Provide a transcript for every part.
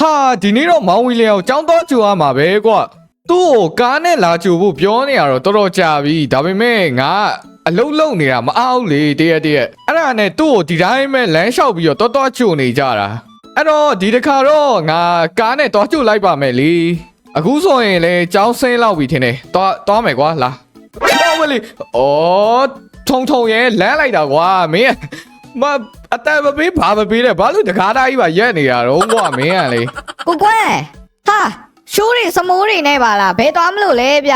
ဟာဒီနေ့တော့မောင်ဝီလျံကိုចောင်းတော့ကြိုရမှာပဲကွာသူ့ကိုကားနဲ့လာကြိုဖို့ပြောနေရတော့တော်တော်ကြာပြီဒါပေမဲ့ငါအလုံးလုံးနေတာမအားဘူးလေတရက်တရက်အဲ့ဒါနဲ့သူ့ကိုဒီတိုင်းပဲလမ်းလျှောက်ပြီးတော့တော်တော်ကြိုနေကြတာအဲ့တော့ဒီတစ်ခါတော့ငါကားနဲ့တော့ကြိုလိုက်ပါမယ်လေအခုဆိုရင်လေចောင်းဆင်းလောက်ပြီထင်တယ်တော့တော့မယ်ကွာလာတော့မလေးဩထုံထုံရဲလမ်းလိုက်တာကွာမင်းမ အတက်မပေးဘာမပေးလဲဘာလို့တကားသားကြီးပါရက်နေရတော့ကွာမင်းကလေကိုကွန်းဟာရှိုးတွေစမိုးတွေနဲ့ပါလားဘယ်သွားမလို့လဲဗျ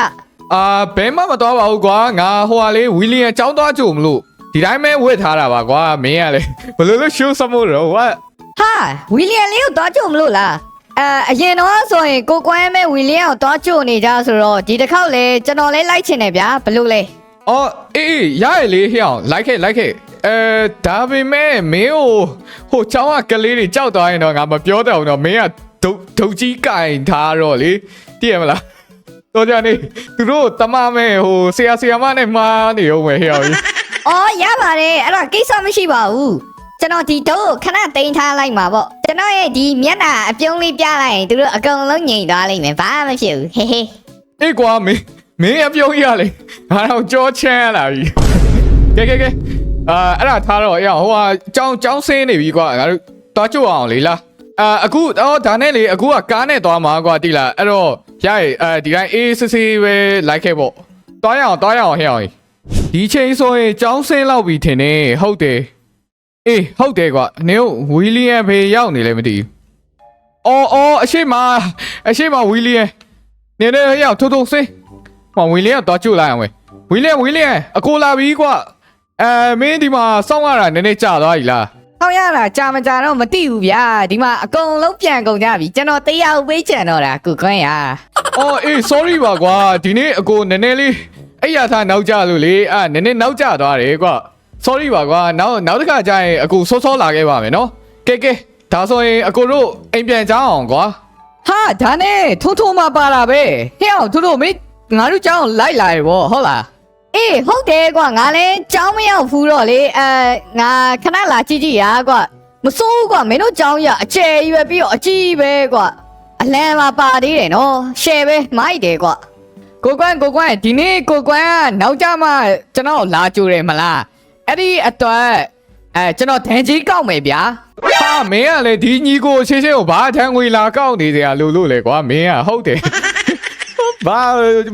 အာဘဲမှမတော်ပါဘူးကွာငါဟိုဟာလေးဝီလီယံចောင်းသွားကြုံမလို့ဒီတိုင်းပဲဝတ်ထားတာပါကွာမင်းကလေဘယ်လိုလဲရှိုးစမိုးတော့ဝတ်ဟာဝီလီယံလေးကိုသွားကြုံမလို့လားအဲအရင်တော့ဆိုရင်ကိုကွန်းရဲ့ဝီလီယံကိုသွားကြုံနေကြဆိုတော့ဒီတစ်ခေါက်လေကျွန်တော်လေးလိုက်ချင်တယ်ဗျာဘလို့လဲအော်အေးအေးရရလေဟဲ့အောင်လိုက်ခဲ့လိုက်ခဲ့ အဲဒါပေမဲ့မင်းဟိုဟိုចောင်းကကလေးတွေကြောက်သွားရင်တော့ငါမပြောတော့ဘူးတော့မင်းကဒုတ်ဒုတ်ကြီးကင်ထားတော့လေတည်ရမလားတော့ကြနေသူတို့တမမဲ့ဟိုဆရာဆရာမနဲ့မှားနေအောင်ပဲဟဲ့အောင်ကြီးအော်ရပါတယ်အဲ့တော့ကိစ္စမရှိပါဘူးကျွန်တော်ဒီတော့ခဏတိန်ထားလိုက်မှာပေါ့ကျွန်တော်ရဲ့ဒီမျက်နှာအပြုံးလေးပြလိုက်ရင်သူတို့အကုန်လုံးငြိမ်သွားလိမ့်မယ်ဘာမှမဖြစ်ဘူးဟေးဟေးအေးကွာမင်းမင်းအပြုံးရလေငါတော့ကြောချမ်းလာပြီကဲကဲကဲ အာအဲ့ဒါထားတော့အေးအောင်ဟိုဟာကြောင်းကြောင်းဆင်းနေပြီကွာငါတို့သွားကြွအောင်လေလားအာအခုတော့ဒါနဲ့လေအခုကကားနဲ့သွားမှာကွာတိလားအဲ့တော့ရရအဲဒီတိုင်းအေးစစ်စစ်ပဲလိုက်ခဲ့ပေါ့သွားရအောင်သွားရအောင်ဟဲ့အောင်ဒီချိန်ဆိုရင်ကြောင်းဆင်းလောက်ပြီထင်တယ်ဟုတ်တယ်အေးဟုတ်တယ်ကွာနင်ဝီလီယံဖေရောက်နေလဲမသိဘူးအော်အော်အရှိမအရှိမဝီလီယံနေနေရောက်ထိုးထိုးစေးဟောဝီလီယံတော့ကျူလိုက်အောင်ဝေဝီလီယံဝီလီယံအကိုလာပြီကွာ အဲမင်းဒီမှာစောင့်ရတာနည်းနည်းကြာသွားပြီလားဟောက်ရတာကြာမကြာတော့မသိဘူးဗျာဒီမှာအကုန်လုံးပြန်ကုန်ကြပြီကျွန်တော်တရားဥပေးချင်တော့တာကုခွန်းရအော်အေး sorry ပါကွာဒီနေ့အကိုနည်းနည်းလေးအဲ့ရထားနောက်ကျလို့လေအာနည်းနည်းနောက်ကျသွားတယ်ကွာ sorry ပါကွာနောက်နောက်တစ်ခါကျရင်အကိုစောစောလာခဲ့ပါမယ်နော်ကဲကဲဒါဆိုရင်အကိုတို့အိမ်ပြန်ကြအောင်ကွာဟာဒါနဲ့ထိုးထိုးမပါလာပဲဟဲ့အောင်သူတို့မင်းငါတို့ကြောင်းလိုက်လာရဗောဟုတ်လား အေးဟုတ်တယ်ကွာငါလည်းကြောင်းမရောက်ဘူးတော့လေအဲငါခဏလာကြည့်ကြည့်ရကွာမစိုးဘူးကွာမင်းတို့ကြောင်းရအကျယ်ရွယ်ပြီးတော့အကြီးပဲကွာအလံမှာပါသေးတယ်နော်ရှယ်ပဲမိုက်တယ်ကွာကိုကွန်းကိုကွန်းဒီနေ့ကိုကွန်းကနောက်ကြမှကျွန်တော်လာကြိုတယ်မလားအဲ့ဒီအတွက်အဲကျွန်တော်ဒန်ကြီးကောက်မယ်ဗျာဟာမင်းကလေဒီညီကိုရှင်းရှင်းကိုဘာထန်းငွေလာကောက်နေကြလို့လို့လေကွာမင်းကဟုတ်တယ် ဘာ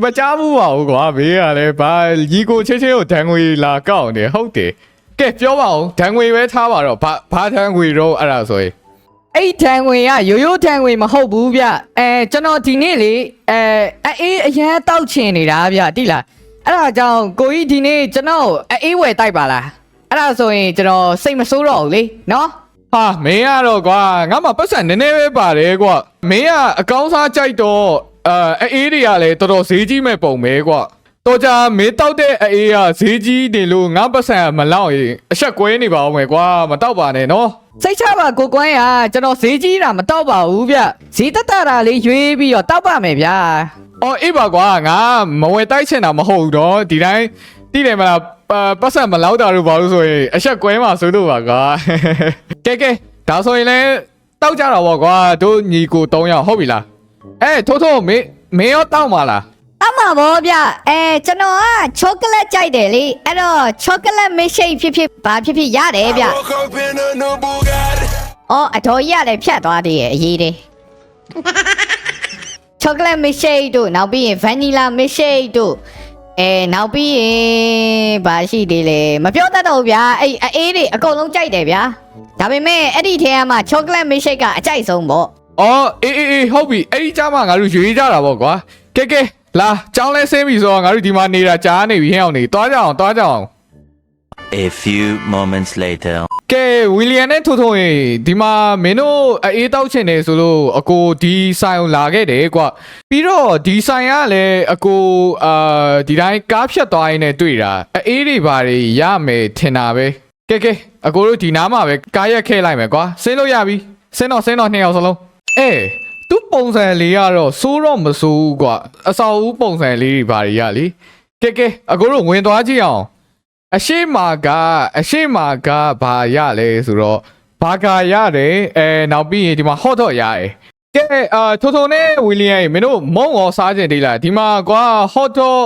မချဘူးပါဘူးကွာမင်းကလည်းဘာညီကိုချင်းချင်းကိုဒဏ်ငွေလာကောက်နေဟုတ်တယ်ကဲပြောပါဦးဒဏ်ငွေပဲထားပါတော့ဘာဘာဒဏ်ငွေတော့အဲ့ဒါဆိုရင်အဲ့ဒန်ဝင်ကရိုးရိုးဒန်ဝင်မဟုတ်ဘူးဗျအဲကျွန်တော်ဒီနေ့လေအဲအေးအရန်တောက်ချင်နေတာဗျတိလားအဲ့ဒါကြောင့်ကိုကြီးဒီနေ့ကျွန်တော်အေးဝယ်တိုက်ပါလားအဲ့ဒါဆိုရင်ကျွန်တော်စိတ်မဆိုးတော့ဘူးလေနော်ဟာမင်းကတော့ကွာငါမှပတ်စံနည်းနည်းပဲပါတယ်ကွာမင်းကအကောင်းစားကြိုက်တော့ အဲအေးတွေကလည်းတော်တော်ဈေးကြီးမဲ့ပုံပဲကွာတော့ကြမင်းတောက်တဲ့အေးကဈေးကြီးနေလို့ငါပတ်စံမလောက်ရင်အဆက်ကွဲနေပါအောင်မယ်ကွာမတောက်ပါနဲ့နော်စိတ်ချပါကိုကွန်းရကျွန်တော်ဈေးကြီးတာမတော့ပါဘူးဗျဈေးတက်တာတာလေးရွေးပြီးတော့တောက်ပါမယ်ဗျာအော်အေးပါကွာငါမဝယ်တိုက်ချင်တာမဟုတ်ဘူးတော့ဒီတိုင်းတိတယ်မလားပါပတ်စံမလောက်တာလို့ဘာလို့ဆိုရင်အဆက်ကွဲမှာဆိုလို့ပါကွာကဲကဲဒါဆိုရင်လည်းတောက်ကြတော့ဗောကွာတို့ညီကို၃ယောက်ဟုတ်ပြီလား အဲထိုးထိုးမင်းမင်းရောတောက်မှာလားအမှန်ပါဗျအဲကျွန်တော်ကချောကလက်ကြိုက်တယ်လေအဲ့တော့ချောကလက်မရှိတ်ဖြစ်ဖြစ်ဘာဖြစ်ဖြစ်ရတယ်ဗျ Woke up in a new Bugatti. အော်အတော်ကြီးရတယ်ဖြတ်သွားသေးရဲ့အရေးတယ်ချောကလက်မရှိတ်တို့နောက်ပြီးရင်ဗန်နီလာမရှိတ်တို့အဲနောက်ပြီးရင်ဘာရှိသေးလဲမပြောတတ်တော့ဘူးဗျာအဲ့အအေးတွေအကုန်လုံးကြိုက်တယ်ဗျာဒါပေမဲ့အဲ့ဒီထဲမှာချောကလက်မရှိတ်ကအကြိုက်ဆုံးပေါ့ အော်အေးအေးအေးဟုတ်ပြီအဲ့ဒီကြားမှာငါတို့ရွေးကြတာဗောကွာကဲကဲလာကြောင်းလဲဆင်းပြီဆိုတော့ငါတို့ဒီမှာနေတာကြားနေပြီဟဲ့အောင်နေတွားကြအောင်တွားကြအောင် A few moments later. ကဲဝီလီယံနဲ့ထိုးထိုးရင်ဒီမှာမင်းတို့အေးတောက်ချင်တယ်ဆိုလို့အကိုဒီဆိုင်ကိုလာခဲ့တယ်ကွာပြီးတော့ဒီဆိုင်ကလည်းအကိုအာဒီတိုင်းကားဖြတ်သွားရင်းနဲ့တွေ့တာအေးတွေဘာတွေရမယ်ထင်တာပဲကဲကဲအကိုတို့ဒီနားမှာပဲကားရက်ခဲလိုက်မယ်ကွာဆင်းလို့ရပြီဆင်းတော့ဆင်းတော့နှစ်ယောက်စလုံး အေးသူပုံစံလေးကတော့စိုးတော့မစိုးဘူးကွာအဆောက်အဦပုံစံလေးတွေဘာတွေရလေကဲကဲအကိုတို့ဝင်သွားကြည့်အောင်အရှိမာကအရှိမာကဘာရလဲဆိုတော့ဘာကာရတယ်အဲနောက်ပြီးရင်ဒီမှာ hot dog ရတယ်ကဲအာထိုထိုနဲ့ဝီလီယံမင်းတို့မုံရောစားကြတယ်လားဒီမှာကွာ hot dog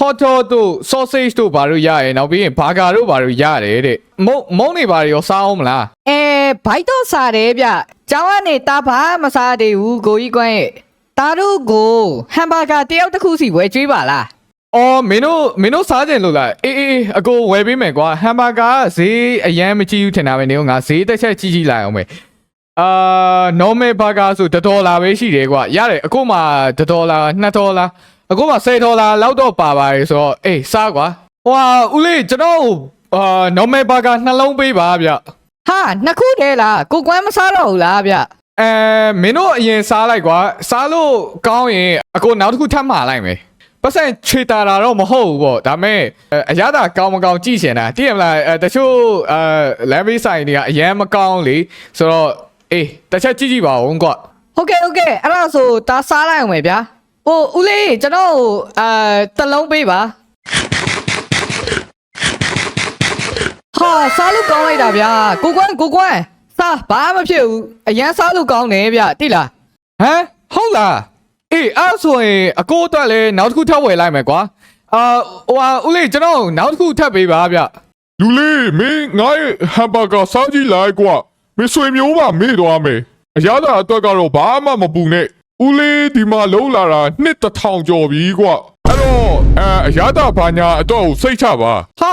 hot dog တို့ sausage တို့ဘာလို့ရရဲနောက်ပြီးရင်ဘာဂါတို့ဘာလို့ရတယ်တဲ့မုံမုံနေဘာတွေရောစားအောင်မလားအဲဘိုက်တော့စားတယ်ဗျ ကျောင်းကနေတားဘာမစားသေးဘူးကိုကြီးကွန်းရဲ့တားတို့ကိုဟမ်ဘာဂါတယောက်တစ်ခုစီဝယ်ကျွေးပါလားအော်မင်းတို့မင်းတို့စားကြလို့လားအေးအေးအကိုဝယ်ပေးမယ်ကွာဟမ်ဘာဂါဈေးအရန်မကြည့်ဘူးထင်တာပဲနေကငါဈေးတစ်ချက်ကြည့်ကြည့်လိုက်အောင်မယ်အာ normal burger ဆို1ဒေါ်လာပဲရှိတယ်ကွာရတယ်အကိုမှ1ဒေါ်လာ2ဒေါ်လာအကိုမှ10ဒေါ်လာလောက်တော့ပါပါတယ်ဆိုတော့အေးစားကွာဟွာဦးလေးကျွန်တော်အာ normal burger နှလုံးပေးပါဗျ ဟာနှစ်ခုတည်းလားကိုကွန်းမစားတော့ဘူးလားဗျအဲမင်းတို့အရင်စားလိုက်ကွာစားလို့ကောင်းရင်အကိုနောက်တစ်ခုထပ်မှာလိုက်မယ်ပတ်စံချွေတာတာတော့မဟုတ်ဘူးပေါ့ဒါပေမဲ့အဲအရသာကောင်းမကောင်းကြည့်ရှင်တာသိရမလားအဲတချို့အဲလမ်းဘေးဆိုင်တွေကအရန်မကောင်းလေဆိုတော့အေးတစ်ချက်ကြည့်ကြည့်ပါဦးကွာဟုတ်ကဲ့ဟုတ်ကဲ့အဲ့ဒါဆိုတားစားလိုက်အောင်မယ်ဗျာဟိုဦးလေးကျွန်တော်ကိုအဲတစ်လုံးပေးပါ ဟာစားလို့ကောင်းလိုက်တာဗျာကိုကွန်းကိုကွန်းစားဘာမှမဖြစ်ဘူးအရန်စားလို့ကောင်းတယ်ဗျတိလားဟမ်ဟုတ်လားအေးအဲ့ဆိုရင်အကိုအတွက်လည်းနောက်တစ်ခုထပ်ဝယ်လိုက်မယ်ကွာအာဟိုဟာဦးလေးကျွန်တော်နောက်တစ်ခုထပ်ပေးပါဗျလူလေးမင်းငါ့ရဲ့ဟမ်ဘာဂါစားကြည့်လိုက်ကွာမင်းဆွေမျိုးပါမေ့သွားမယ်အရသာအတွက်ကတော့ဘာမှမပူနဲ့ဦးလေးဒီမှာလုံးလာတာနှစ်တစ်ထောင်ကျော်ပြီကွာအဲ့တော့အဲအရသာဘာညာအတွက်ကိုစိတ်ချပါဟာ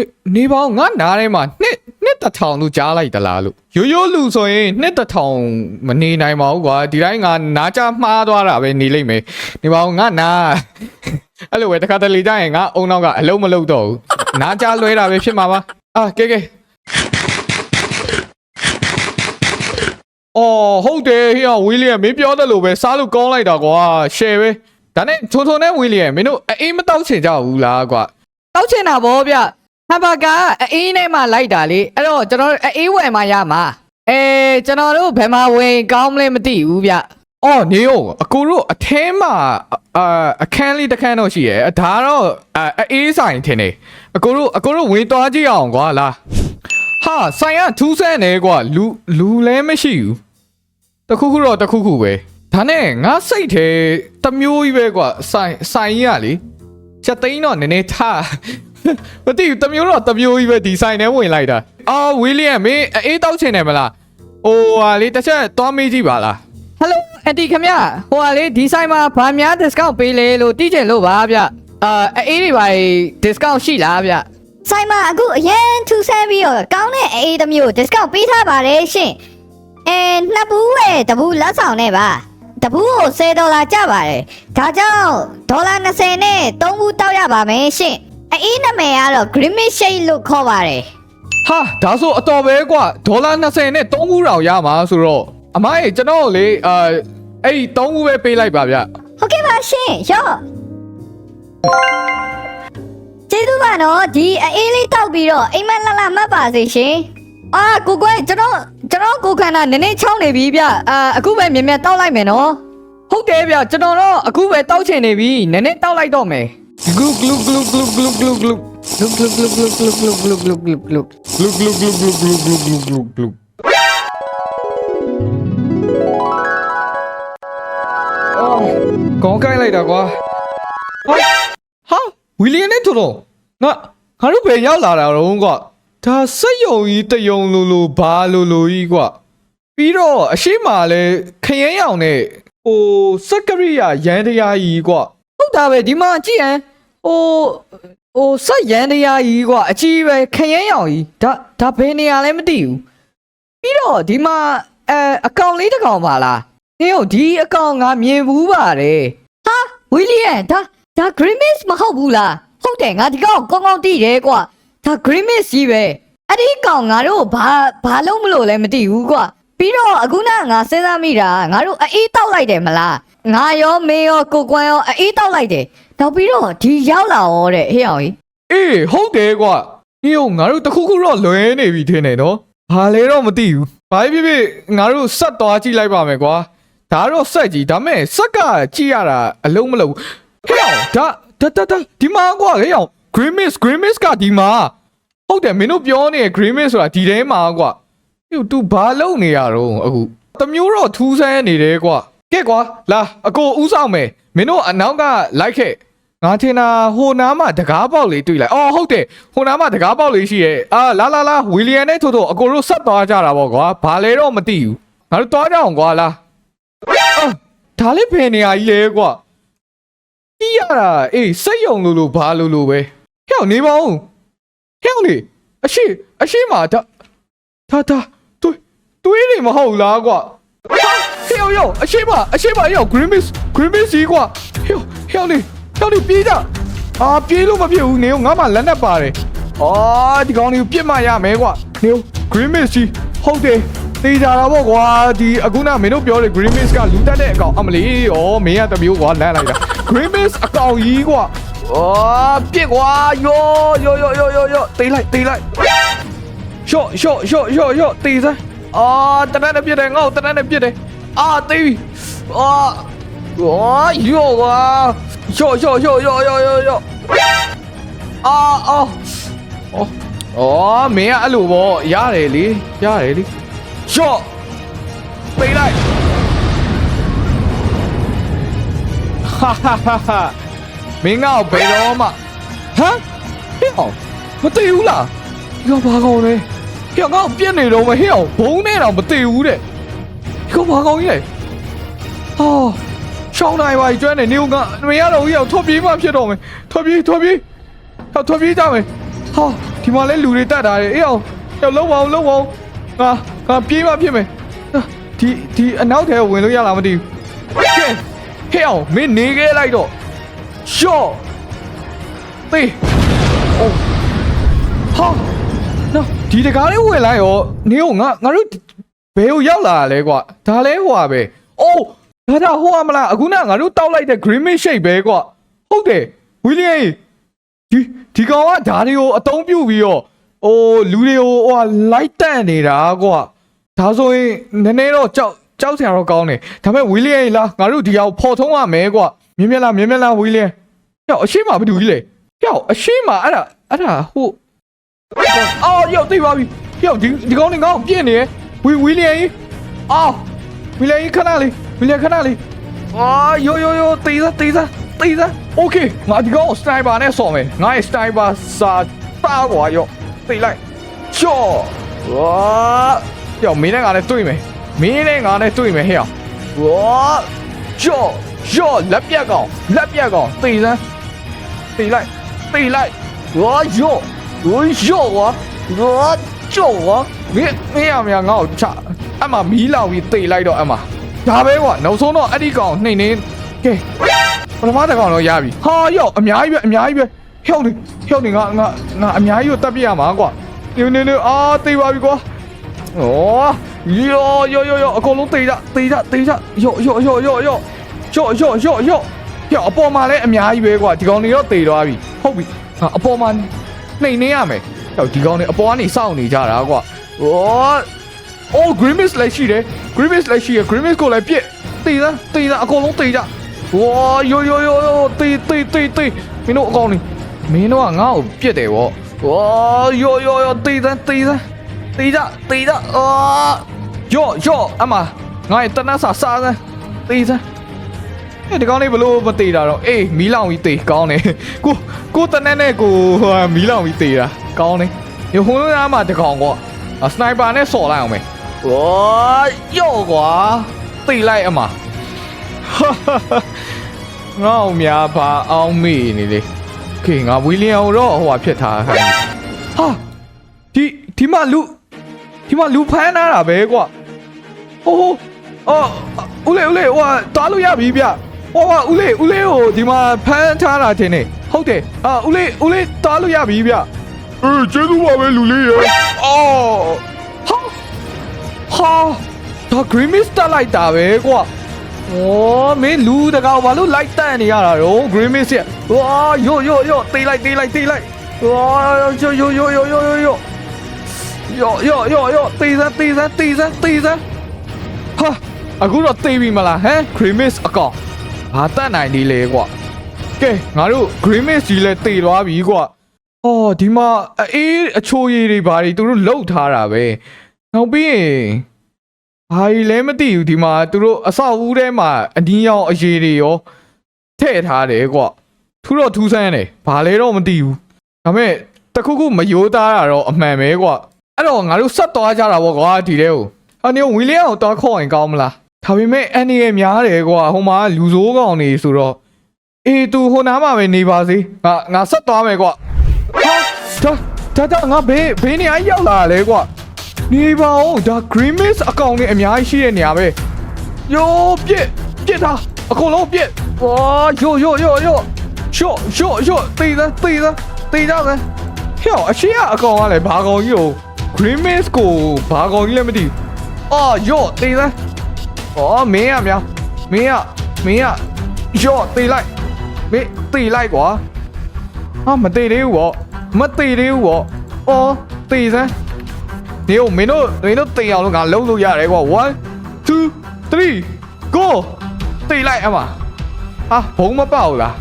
နေနေပေါင်းငါနားထဲမှာနှစ်နှစ်တစ်ထောင်လို့ကြားလိုက်တလားလို့ရိုးရိုးလူဆိုရင်နှစ်တစ်ထောင်မနေနိုင်ပါဘူးကွာဒီတိုင်းငါနားကြမှားသွားတာပဲနေလိမ့်မယ်နေပေါင်းငါနားအဲ့လိုပဲတခါတလေကြရင်ငါအုံနောက်ကအလုံးမလုံးတော့ဘူးနားကြလွဲတာပဲဖြစ်မှာပါအာကဲကဲအော်ဟုတ်တယ်ဟေ့ဝီလီယံမင်းပြောတယ်လို့ပဲစားလို့ကောင်းလိုက်တာကွာရှယ်ပဲဒါနဲ့ထိုးထိုးနဲ့ဝီလီယံမင်းတို့အေးမတောက်ချင်ကြဘူးလားကွာတောက်ချင်တာဗောဗျ ဟမ်ဘာဂါအေးနဲ့မှလိုက်တာလေအဲ့တော့ကျွန်တော်အေးဝယ်မှရမှာအဲကျွန်တော်တို့ဘယ်မှာဝင်ကောင်းမလဲမသိဘူးဗျအော်နေရောအကိုတို့အထဲမှာအာအခန်းလေးတစ်ခန်းတော့ရှိရဲ့ဒါတော့အာအေးဆိုင်ထင်တယ်အကိုတို့အကိုတို့ဝင်သွားကြည့်အောင်ကွာလားဟာဆိုင်ကထူးဆန်းနေကွာလူလူလည်းမရှိဘူးတခုခုတော့တခုခုပဲဒါနဲ့ငါစိတ်ထဲတစ်မျိုးကြီးပဲကွာဆိုင်ဆိုင်ကြီးကလေချက်သိန်းတော့နည်းနည်းထား မသိဘူးတစ်မျိုးတော့တစ်မျိုးကြီးပဲဒီဆိုင်ထဲဝင်လိုက်တာအော်ဝီလီယံမင်းအေးတောက်ချင်တယ်မလားအိုးဟာလေတစ်ချက်သွားမေးကြည့်ပါလားဟယ်လိုအန်တီခမရဟိုကလေဒီဆိုင်မှာဗာများ discount ပေးလေလို့တိကျင်လို့ပါဗျအာအေးတွေပါ discount ရှိလားဗျဆိုင်မှာအခုအရန်ထူဆန်းပြီးတော့ကောင်းတဲ့အေးတစ်မျိုး discount ပေးထားပါတယ်ရှင်အဲနှစ်ဘူးရဲ့တဘူးလက်ဆောင်နဲ့ပါတဘူးကို10ဒေါ်လာကျပါတယ်ဒါကြောင့်ဒေါ်လာ20နဲ့3ဘူးတောက်ရပါမယ်ရှင် အေးနာမည်ကတော့ Grimace Shade လို့ခေါ်ပါတယ်ဟာဒါဆိုအတော်ပဲကွာဒေါ်လာ20နဲ့3ခုတောင်ရမှာဆိုတော့အမရေကျွန်တော်လေအာအဲ့ဒီ3ခုပဲပေးလိုက်ပါဗျဟုတ်ကဲ့ပါရှင်ရော့ကျေးဇူးပါနော်ဒီအေးလေးတောက်ပြီးတော့အိမ်မက်လှလှမှတ်ပါစေရှင်အာကိုကွယ်ကျွန်တော်ကျွန်တော်ကိုခန္ဓာနည်းနည်းချောင်းနေပြီဗျအာအခုပဲမြင်မြတ်တောက်လိုက်မယ်နော်ဟုတ်တယ်ဗျကျွန်တော်တော့အခုပဲတောက်ချင်နေပြီနည်းနည်းတောက်လိုက်တော့မယ် ဂလုဂလုဂလုဂလုဂလုဂလုဂလုလုတ်လုတ်လုတ်လုတ်လုတ်လုတ်လုတ်လုတ်လုတ်လုတ်ဂလုဂလုဂလုဂလုဂလုဂလုဂလုဂလုဂလုအော်ကောင်းကိုင်းလိုက်တာကွာဟာဟာဝီလီယံနဲ့ထို့တော့ငါငါတို့ပဲရောက်လာတာတော့ကွာဒါစက်ယုံကြီးတယုံလိုလိုဘာလိုလိုကြီးကွာပြီးတော့အရှိမလဲခရမ်းရောင်နဲ့ဟိုစက်ကရိယာရန်တရားကြီးကွာဟုတ်တာပဲဒီမှာကြည့်ရန် ဟိုဟိုဆက်ရန်တရားကြီးကွာအကြီးပဲခရမ်းရောင်ကြီးဒါဒါဘယ်နေရာလဲမသိဘူးပြီးတော့ဒီမှာအဲအကောင့်လေးတစ်ကောင်ပါလားဟင်းဟိုဒီအကောင့်ငါမြင်ဘူးပါတယ်ဝီလီယံဒါဒါ Grimace မဟုတ်ဘူးလားဟုတ်တယ်ငါဒီကောင်ကောင်းကောင်းသိတယ်ကွာဒါ Grimace ကြီးပဲအဲ့ဒီကောင်ငါတို့ဘာဘာလို့မလို့လဲမသိဘူးကွာပြီးတော့အခုနကငါစဉ်းစားမိတာငါတို့အေးတောက်လိုက်တယ်မလားငါရောမေရောကိုကွမ်ရောအေးတောက်လိုက်တယ် နောက်ပြီးတော့ဒီရောက်လာရောတဲ့ဟေ့အောင်ကြီးအေးဟုတ်တယ်ကွာဒီဟိုငါတို့တခုခုတော့လွဲနေပြီထင်တယ်နော်ဘာလဲတော့မသိဘူးဘာဖြစ်ဖြစ်ငါတို့ဆက်သွားကြည့်လိုက်ပါမယ်ကွာဒါတော့ဆက်ကြီးဒါမဲ့ဆက်ကကြည့်ရတာအလုံးမလုံးဟဲ့အောင်ဒါဒါဒါဒါဒီမှာကွာဟဲ့အောင် Grimace Grimace ကဒီမှာဟုတ်တယ်မင်းတို့ပြောနေတဲ့ Grimace ဆိုတာဒီထဲမှာကွာဟို तू ဘာလုပ်နေရတော့အခုတမျိုးတော့ထူးဆန်းနေတယ်ကွာကဲကွာလာအကိုဥဆောင်မယ်မင်းတို့အနောက်ကလိုက်ခဲ့ ငါထင်တာဟိုနားမှာတကားပေါက်လေးတွေ့လိုက်အော်ဟုတ်တယ်ဟိုနားမှာတကားပေါက်လေးရှိရဲ့အာလာလာလာဝီလီယံနဲ့ထို့ထို့အကိုတို့ဆက်သွားကြတာပေါ့ကွာဘာလဲတော့မသိဘူးငါတို့သွားကြအောင်ကွာလာအာဒါလေးဖယ်နေရကြီးလေကွာတီးရတာအေးစိတ်ယုံလို့လို့ဘာလို့လို့ပဲဟဲ့နေပါဦးဟဲ့နေအရှိအရှိမှာဒါဒါဒါတွေးတွေးနေမဟုတ်လားကွာဟေယောယောအရှိမအရှိမယော grimace grimace ကြီးကွာဟေယောဟေယော နေဟေယောနေပြေးကြအာပြေးလို့မဖြစ်ဘူးနေငါမှလက်နဲ့ပါတယ်အာဒီကောင်လေးကိုပြစ်မှရမယ်ကွာနေ grimace ကြီးဟုတ်တယ်တေးကြတာပေါ့ကွာဒီအခုနမင်းတို့ပြောတဲ့ grimace ကလူတက်တဲ့အကောင်အမလီဩမင်းကတမျိုးကွာလမ်းလိုက်တာ grimace အကောင်ကြီးကွာအာပြစ်ကွာယောယောယောယောယောယောတေးလိုက်တေးလိုက်ရှော့ရှော့ရှော့ရှော့ရှော့တေးစမ်းအာတနက်နဲ့ပြစ်တယ်ငါ့ကိုတနက်နဲ့ပြစ်တယ်အာတေးပြီအာအာယောကွာ ရှော့ရှော့ရှော့ရှော့ရှော့ရှော့ရှော့အာအော်အော်အော်မင်းကအဲ့လိုပေါ့ရတယ်လေရတယ်လေရှော့ပေးလိုက်ဟာဟာဟာဟာမင်းကဘယ်တော့မှဟမ်ဟေ့အောင်မသိဘူးလားဒီကဘာကောင်လဲဟေ့ငါ့ကိုပြက်နေတော့မဟေ့အောင်ဘုံနဲ့တော့မတည်ဘူးတဲ့ဒီကဘာကောင်ကြီးလဲဟာ ရှောင်းနိုင်ပါကျွမ်းနေနေကမရတော့ဘူးဟေ့အောင်ထွက်ပြေးမှဖြစ်တော့မယ်ထွက်ပြေးထွက်ပြေးဟောထွက်ပြေးကြမယ်ဟာဒီမှာလဲလူတွေတက်တာတယ်အေးအောင်ဟေ့လုံးဝအောင်လုံးဝအောင်ငါငါပြေးမှဖြစ်မယ်ဟာဒီဒီအနောက်ထဲကိုဝင်လို့ရလားမသိဘူးကဲဟေ့အောင်မင်းနေခဲ့လိုက်တော့ရှော့သေးအိုးဟာနော်ဒီတကားလေးဝင်လာရောနေကိုငါငါတို့ဘယ်ကိုရောက်လာတာလဲကွာဒါလဲဟိုပါပဲအိုး ဒါဒါဟိုကမလားအခုနကငါတို့တောက်လိုက်တဲ့ green mist shake ပဲကွာဟုတ်တယ်ဝီလီယံဒီဒီကောင်ကဓာတွေကိုအတုံးပြုတ်ပြီးတော့အိုးလူတွေကိုဟိုဟာလိုက်တန့်နေတာကွာဒါဆိုရင်နည်းနည်းတော့ကြောက်ကြောက်စရာတော့ကောင်းတယ်ဒါပေမဲ့ဝီလီယံလာငါတို့ဒီကောင်ဖော်ထုံးရမယ်ကွာမြင်မြင်လားမြင်မြင်လားဝီလီယံဟဲ့အရှိမဘာတူကြီးလဲဟဲ့အရှိမအဲ့ဒါအဲ့ဒါဟိုအော်ရောက်သိပါပြီရောက်ဒီဒီကောင်းနေငါ့ကိုပြင့်နေရဝီဝီလီယံကြီးအော်ဝီလီယံကြီးခဏလေး မင်းလည်းခဏလေးအာယိုယိုယိုတေးစားတေးစားတေးစားโอเคငါဒီကောင်စနိုက်ပါနဲ့ဆော်မယ်ငါရဲ့စနိုက်ပါစာတားွာရော့တေးလိုက်ချော့ဝါကြောက်မင်းနဲ့ငါနဲ့တွေ့မယ်မင်းနဲ့ငါနဲ့တွေ့မယ်ဟဲ့ဝါကြော့ကြော့လက်ပြက်ကောင်လက်ပြက်ကောင်တေးစားတေးလိုက်တေးလိုက်ဝါရော့ဝါရော့ဝါရော့ကြော့ဝါမင်းမင်းအမေငါ့ကိုချအမမီးလောင်ပြီးတေးလိုက်တော့အမ ဒါပဲကွာနောက်ဆုံးတော့အဲ့ဒီကောင်နှိမ့်နေကဲပထမတစ်ကောင်တော့ရပြီဟာရောက်အများကြီးပဲအများကြီးပဲဟျောက်နေဟျောက်နေငါငါငါအများကြီးကိုတက်ပြရမှာကွာနေနေနေအာတိတ်ပါပြီကွာဩယောယောယောယောအကုန်လုံးတိတ်ကြတိတ်ကြတိတ်ကြယောယောယောယောယောယောယောယောယောယောအပေါ်မှာလည်းအများကြီးပဲကွာဒီကောင်တွေတော့တိတ်သွားပြီဟုတ်ပြီဟာအပေါ်မှာနှိမ်နေရမယ်။ဟောဒီကောင်တွေအပေါ်ကနေစောင့်နေကြတာကွာ။အော်။ အိုး grimace လည်းရှိတယ်။ grimace လည်းရှိရ grimace ကိုလည်းပြစ်။တေးသားတေးသားအကုန်လုံးတေးကြ။ဝါယိုယိုယိုယိုတေးတေးတေးတေးမင်းတို့အကောင်နေမင်းတို့ကငါ့ကိုပြစ်တယ်ဗော။ဝါယိုယိုယိုတေးသားတေးသားတေးကြတေးကြအာယောယောအမငါ့ရဲ့တနတ်စာစားစမ်းတေးစမ်းအဲ့ဒီကောင်းလေးဘလို့မသေးတာတော့အေးမီးလောင်ပြီးတေးကောင်းတယ်ကိုကိုတနက်နဲ့ကိုဟိုမီးလောင်ပြီးတေးတာကောင်းတယ်ညဟိုနားမှာတကောင်ကွာစနိုက်ပါနဲ့စော်လိုက်အောင်မယ် ဝါယော့ကွာသိလိုက်အမငေါ့မြာပါအောင်မိနေလေခေငါဝီလျံတော့ဟိုဟာဖြစ်ထားခိုင်းဟာဒီဒီမှာလူဒီမှာလူဖမ်းလာတာပဲကွာဟိုးအော်ဦးလေးဦးလေးဟိုတားလို့ရပြီဗျဟိုဟာဦးလေးဦးလေးကိုဒီမှာဖမ်းထားတာတင်နေဟုတ်တယ်အာဦးလေးဦးလေးတားလို့ရပြီဗျအေးကျေးဇူးပါပဲလူလေးရအော် ဟာဒါ green mist တက်လိုက်တာပဲကွာ။အော်မင်းလူတကောင်ဘာလို့လိုက်တက်နေရတာရော green mist ရဲ့။ဟာရို့ရို့ရို့တေးလိုက်တေးလိုက်တေးလိုက်။ဟာရို့ရို့ရို့ရို့ရို့ရို့ရို့ရော့ရော့ရော့ရော့တေးစမ်းတေးစမ်းတေးစမ်းတေးစမ်းဟာအခုတော့တေးပြီမလားဟမ် green mist အကောင်ဘာတက်နိုင်ဒီလေကွာကဲငါတို့ green mist ကြီးလဲတေးသွားပြီကွာ။အော်ဒီမှာအေးအချိုးရည်တွေဘာတွေသူတို့လှုပ်ထားတာပဲ နောက်ပြီးရင်ဘာကြီးလဲမသိဘူးဒီမှာသူတို့အဆောက်အဦထဲမှာအနီးရောင်အရေးတွေရောထည့်ထားတယ်ကွာထူတော့ထူးဆန်းတယ်ဘာလဲတော့မသိဘူးဒါပေမဲ့တခုခုမယိုးသားတာတော့အမှန်ပဲကွာအဲ့တော့ငါတို့ဆက်သွားကြတာပေါ့ကွာဒီတဲ့ကိုဟာနေဝီလီယံကိုတော့ခေါ်ရင်ကောင်းမလားဒါပေမဲ့အန်ဒီရဲ့များတယ်ကွာဟိုမှာလူဆိုးကောင်နေဆိုတော့အေးသူဟိုနားမှာပဲနေပါစေငါငါဆက်သွားမယ်ကွာဟာဒါဒါဒါငါဘေးဘေးနေအရောက်လာလဲကွာ နေပါဦးဒါ green mist အကောင်နဲ့အများကြီးရှိတဲ့နေရာပဲယိုးပြစ်ပြစ်တာအကုန်လုံးပြစ်ဝါယိုးယိုးယိုးယိုးရှော့ရှော့ရှော့တေးသားတေးသားတေးသားပဲဟဲ့အရှိကအကောင်ကလည်းဘာကောင်ကြီးကို green mist ကိုဘာကောင်ကြီးလည်းမသိဘူးအော်ယိုးတေးသားအော်မင်းရမြောင်မင်းရမင်းရယိုးတေးလိုက်မင်းတေးလိုက်ကွာဟာမတေးသေးဘူးဗောမတေးသေးဘူးဗောအော်တေးစမ်း နေကိုမင်းတို့မင်းတို့တင်အောင်လို့ငါလုံးလို့ရတယ်ကွာ1 2 3 go တိတ်လိုက်အမဟာဘုံမပေါက်လား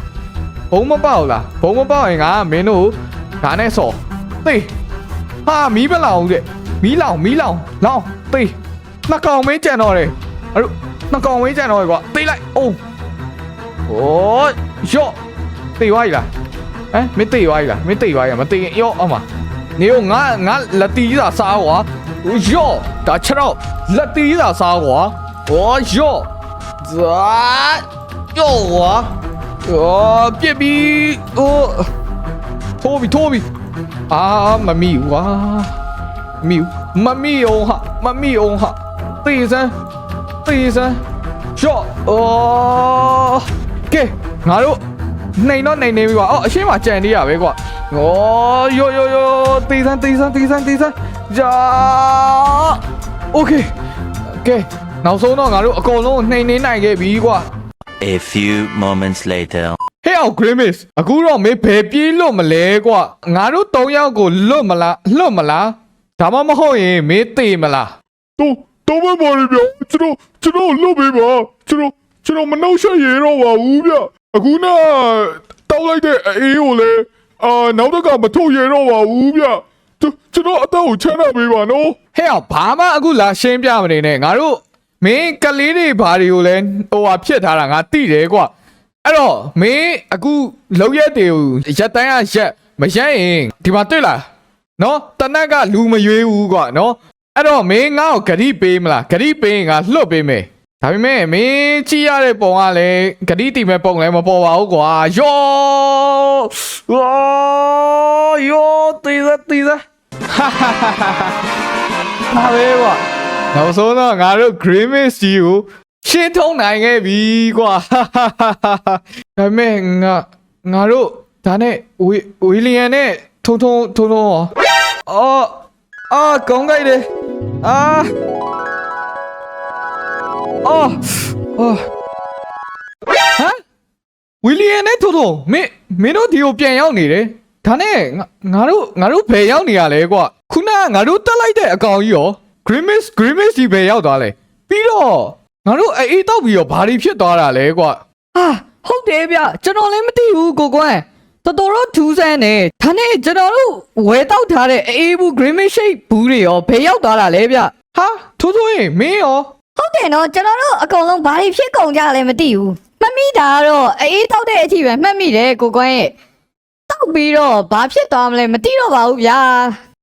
ဘုံမပေါက်လားဘုံမပေါက်ရင်ငါမင်းတို့ဒါနဲ့စော်တိတ်ဟာမီးပလောင်တဲ့မီးလောင်မီးလောင်လောင်တိတ်နှစ်ကောင်မင်းကြံတော့တယ်အဲ့တို့နှစ်ကောင်မင်းကြံတော့တယ်ကွာတိတ်လိုက်အိုးโอ้ယော့တိတ်သွားပြီလားဟမ်မင်းတိတ်သွားပြီလားမင်းတိတ်သွားရမတိတ်ရင်ယော့အမ နေကိုငါငါလက်တီးသာစားကွာယော့ဒါချက်တော့လက်တီးသာစားကွာဩယော့ဇာယော့ကွာအော်ပြစ်ပြီးဟိုထိုးပြီးထိုးပြီးအာမမီကွာမီမမီအောင်ဟာမမီအောင်ဟာတေးစမ်းတေးစမ်းယော့အော်ကဲငါတို့နှိမ်တော့နှိမ်နေပြီကွာအော်အရှင်းမှာကြံနေရပဲကွာ ။အော်ယိုယိုယိုတေးစမ်းတေးစမ်းတေးစမ်းတေးစမ်းဂျာ။ Okay ။ Okay နောက်ဆုံးတော့ငါတို့အကုန်လုံးနှိမ်နေနိုင်ခဲ့ပြီကွာ။ A few moments later ဟေ့အောင် Grimace အခုတော့မေဘယ်ပြေးလွတ်မလဲကွာငါတို့၃ယောက်ကိုလွတ်မလားလွတ်မလားဒါမှမဟုတ်ရင်မေတေမလားတော့တော့မပါဘူးဗျကျွန်တော်ကျွန်တော်လွတ်ပေးပါကျွန်တော်ကျွန်တော်မနှောက်ယှက်ရတော့ပါဘူးဗျအခုနတောက်လိုက်တဲ့အေးကိုလည်း အာနောက်တော့ကမထုတ်ရတော့ပါဘူးဗျကျွန်ကျွန်တော်အတော့ကိုချမ်းသာပေးပါနော်ဟဲ့အောင်ဘာမှအခုလာရှင်းပြမနေနဲ့ငါတို့မင်းကလေးတွေဘာတွေကိုလဲဟိုဟာဖြစ်ထားတာငါသိတယ်ကွာအဲ့တော့မင်းအခုလောက်ရက်တွေကိုရက်တိုင်းကရက်မရက်ရင်ဒီမှာတွေ့လားနော်တနက်ကလူမရွေးဘူးကွာနော်အဲ့တော့မင်းငါ့ကိုဂရိပေးမလားဂရိပေးရင်ငါလွတ်ပေးမယ် ဒါပေမဲ့မင်းကြည့်ရတဲ့ပုံကလည်းဂရိတီမဲ့ပုံလည်းမပေါ်ပါဘူးကွာယောဝါယောတေးသေးတေးဟာပဲကွာနောက်ဆုံးတော့ငါတို့ Grimace ကြီးကိုရှင်းထုံးနိုင်ခဲ့ပြီကွာဒါပေမဲ့ငါငါတို့ဒါနဲ့ဝီဝီလီယံနဲ့ထုံထုံထုံထုံရောအော်အာကောင်းကြိုက်တယ်အာ အော်အော်ဟမ်ဝီလီယံနဲ့ထုံထုံမင်းမင်းတို့ဒီကိုပြန်ရောက်နေတယ်ဒါနဲ့ငါငါတို့ငါတို့ဘယ်ရောက်နေရလဲကွာခုနကငါတို့တက်လိုက်တဲ့အကောင်ကြီးရော Grimace Grimace ဒီဘယ်ရောက်သွားလဲပြီးတော့ငါတို့အေးတောက်ပြီးတော့ဘာတွေဖြစ်သွားတာလဲကွာဟာဟုတ်တယ်ဗျကျွန်တော်လည်းမသိဘူးကိုကွန်းတော်တော်တော့ထူးဆန်းတယ်ဒါနဲ့ကျွန်တော်တို့ဝယ်တောက်ထားတဲ့အေးဘူး green shade ဘူးတွေရောဘယ်ရောက်သွားတာလဲဗျဟာထိုးထိုးရင်မင်းရော ဟုတ်တယ်နော်ကျွန်တော်တို့အကုန်လုံးဘာတွေဖြစ်ကုန်ကြလဲမသိဘူးမှတ်မိတာကတော့အေးတောက်တဲ့အထိပဲမှတ်မိတယ်ကိုကွန်းရဲ့တောက်ပြီးတော့ဘာဖြစ်သွားမလဲမသိတော့ပါဘူးဗျာ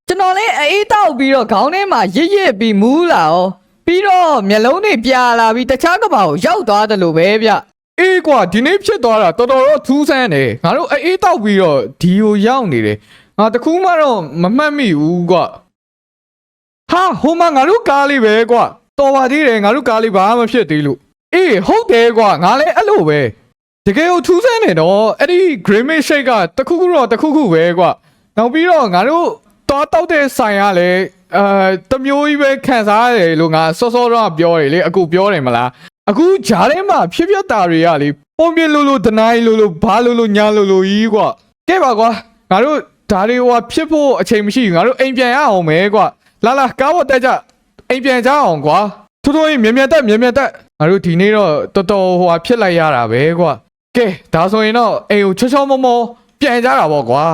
ကျွန်တော်လည်းအေးတောက်ပြီးတော့ခေါင်းထဲမှာရစ်ရစ်ပြီးမူးလာရောပြီးတော့မျက်လုံးတွေပြာလာပြီးတခြားကဘာကိုရောက်သွားတယ်လို့ပဲဗျအေးကွာဒီနေ့ဖြစ်သွားတာတော်တော်တော့ထူးဆန်းတယ်ငါတို့အေးတောက်ပြီးတော့ဒီကိုရောက်နေတယ်ငါတခုမှတော့မမှတ်မိဘူးကွာဟာဟိုမှာငါတို့ကားလေးပဲကွာ တော်ပါသေးတယ်ငါတို့ကားလေးဘာမှမဖြစ်သေးလို့အေးဟုတ်တယ်ကွာငါလည်းအဲ့လိုပဲတကယ်ကိုထူးဆန်းတယ်တော့အဲ့ဒီ Grimace Shake ကတခုခုတော့တခုခုပဲကွာနောက်ပြီးတော့ငါတို့တော်တောက်တဲ့ဆိုင်ကလည်းအဲတမျိုးကြီးပဲခံစားရတယ်လို့ငါစောစောတော့ပြောတယ်လေအခုပြောတယ်မလားအခုဂျားထဲမှာဖြစ်ဖြစ်တာတွေကလေပုံပြလို့လို့ဒနိုင်လို့လို့ဘာလို့လို့ညာလို့လို့ကြီးကွာကဲပါကွာငါတို့ဒါတွေဟိုဖြစ်ဖို့အချိန်မရှိဘူးငါတို့အိမ်ပြန်ရအောင်မဲကွာလာလာကားပေါ်တက်ကြ အိမ်ပြန်ကြအောင်ကွာထိုးထိုးရင်မြန်မြန်တက်မြန်မြန်တက်ငါတို့ဒီနေ့တော့တော်တော်ဟိုဟာဖြစ်လိုက်ရတာပဲကွာကဲဒါဆိုရင်တော့အိမ်ကိုချောချောမောမောပြန်ကြတာပေါ့ကွာ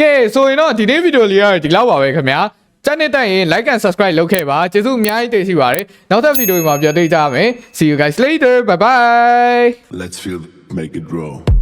ကဲဆိုရင်တော့ဒီနေ့ဗီဒီယိုလေးကဒီလောက်ပါပဲခင်ဗျာချန်နယ်တက်ရင် like and subscribe လုပ်ခဲ့ပါကျေးဇူးအများကြီးတင်ရှိပါတယ်နောက်ထပ်ဗီဒီယိုမှာပြန်တွေ့ကြမယ် see you guys later bye bye Let's feel, make it grow.